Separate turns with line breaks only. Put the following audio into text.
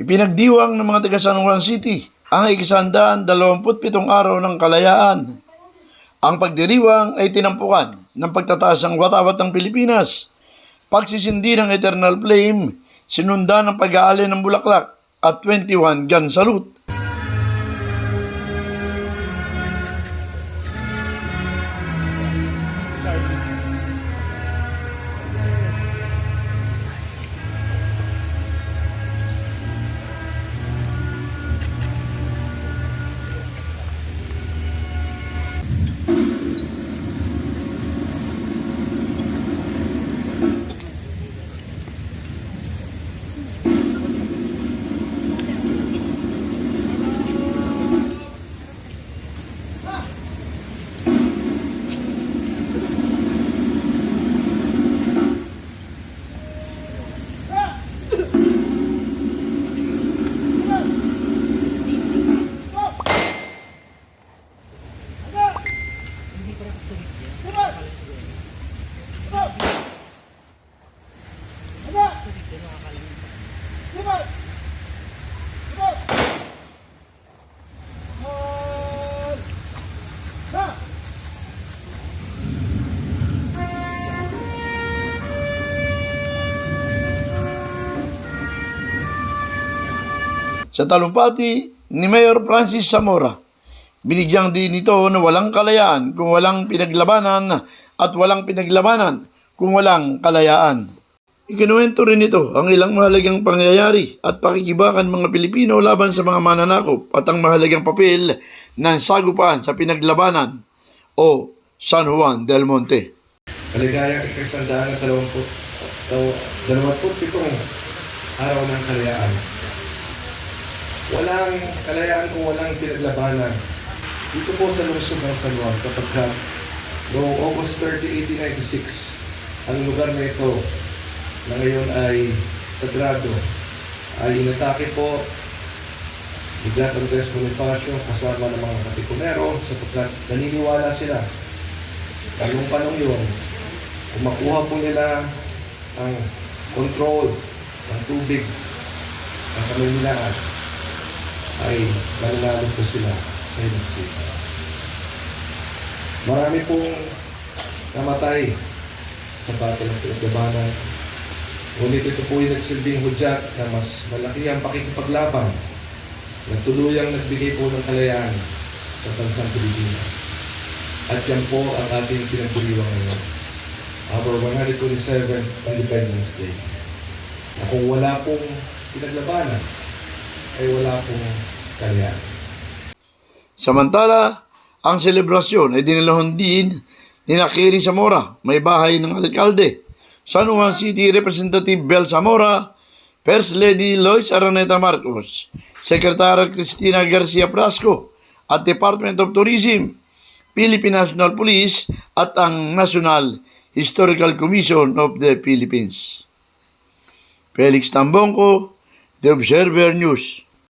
Ipinagdiwang ng mga taga San Juan City ang ikisandaan dalawamputpitong araw ng kalayaan. Ang pagdiriwang ay tinampukan ng pagtataas ng watawat ng Pilipinas, pagsisindi ng eternal flame, sinunda ng pag-aali ng bulaklak at 21 gun salute. Sa talumpati ni Mayor Francis Zamora, binigyang din ito na walang kalayaan kung walang pinaglabanan at walang pinaglabanan kung walang kalayaan. Ikinuwento rin ito ang ilang mahalagang pangyayari at pakikibakan mga Pilipino laban sa mga mananakop at ang mahalagang papel ng sagupaan sa pinaglabanan o San Juan del Monte.
Maligayang ikasandaan at dalawamput, dalawamput pitong araw ng kalayaan. Walang kalayaan kung walang pinaglabanan. Dito po sa lungsod ng San Juan sapagkat noong August 30, 1896, ang lugar na ito na ngayon ay sagrado. Ay inatake po ni Jack Andres Bonifacio kasama ng mga katipunero sapagkat naniniwala sila. Na yung panong yun, kung makuha po nila ang control ng tubig ng Kamaynilaan, ay mananalo po sila Hinagsika. Marami pong namatay sa battle ng pinaglabanan. Ngunit ito po yung nagsilbing hudyat na mas malaki ang pakikipaglaban na tuluyang nagbigay po ng kalayaan sa bansang Pilipinas. At yan po ang ating pinagdiriwang ngayon. Our 127th Independence Day. Na kung wala pong pinaglabanan, ay wala pong kalayaan.
Samantala, ang selebrasyon ay dinalahon din ni Nakiri Zamora, may bahay ng alkalde, San Juan City Representative Bel Zamora, First Lady Lois Araneta Marcos, Secretary Cristina Garcia Prasco, at Department of Tourism, Philippine National Police at ang National Historical Commission of the Philippines. Felix Tambongko, The Observer News.